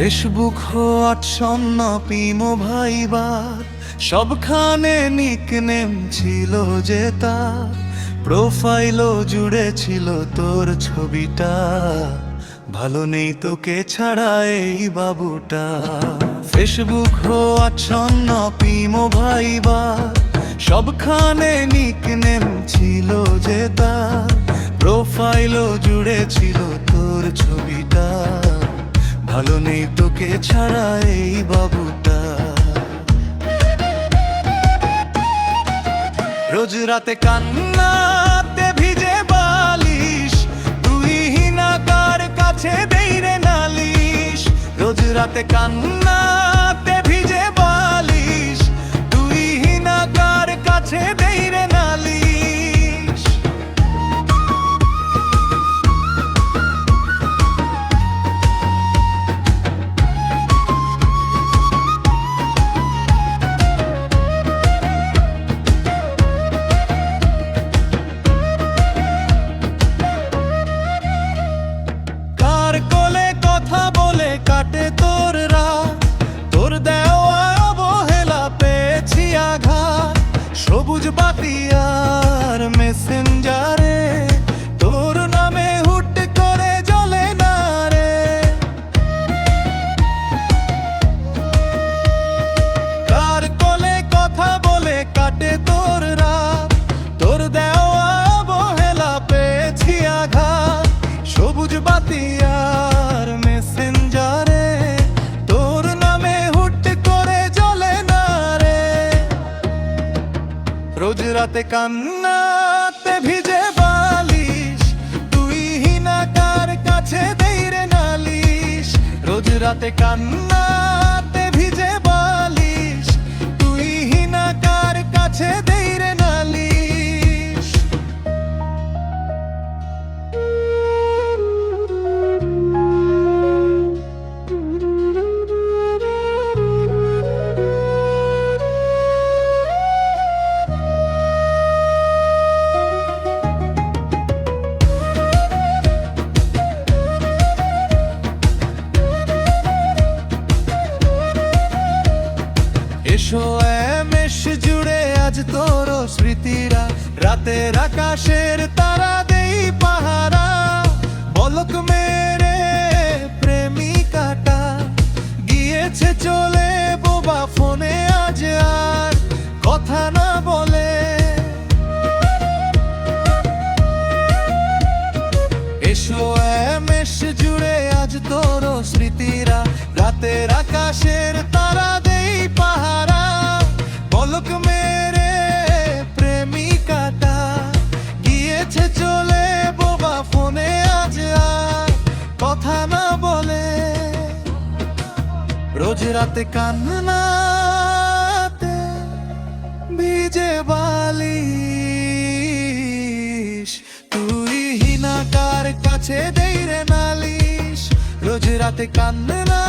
Facebook হোয়াটসন্ন পিমো ভাইবার সবখানে nickname ছিল যে তার। প্রোফাইলও জুড়ে ছিল তোর ছবিটা। ভালো নেই তোকে ছাড়া এই বাবুটা। ফেসবুক হোয়াটসন্ন পিমো ভাইবার সবখানে নিকনেম ছিল যে তার। প্রোফাইলও জুড়ে ছিল তোর ছবিটা। ভালো নেই তোকে ছাড়া এই বাবুটা। রোজ রাতে কান্নাতে ভিজে বালিশ, তুই হিনা কার কাছে দেই রে নালিশ। রোজ রাতে কান্নাতে ভিজে বালিশ, তুই হিনা কার কাছে রোজ রাতে কান্নাতে ভিজে বালিশ। তুই হিনাকার কাছে দেই রে নালিশ। রোজ রাতে কান্নাতে ভিজে বালিশ। তুই হিনাকার কাছে দেই এসো এমেশ জুড়ে আজ তোর স্মৃতিরা। রাতের আকাশের তারা দেই পাহারা। বলক মেরে প্রেমিকাটা, গিয়েছে চলে বোবা ফোনে আজ আর কথা না বলে। এসো এমেশ জুড়ে আজ তোর স্মৃতিরা। রাতের আকাশের তারা বলক মেরে প্রেমিকাটা গিয়েছে চলে বোবা ফোনে আজ কথা না বলে। রোজ রাতে কান্নাতে ভিজে বালিশ। তুই কাছে দেই রে নালিশ। রোজ রাতে কান্না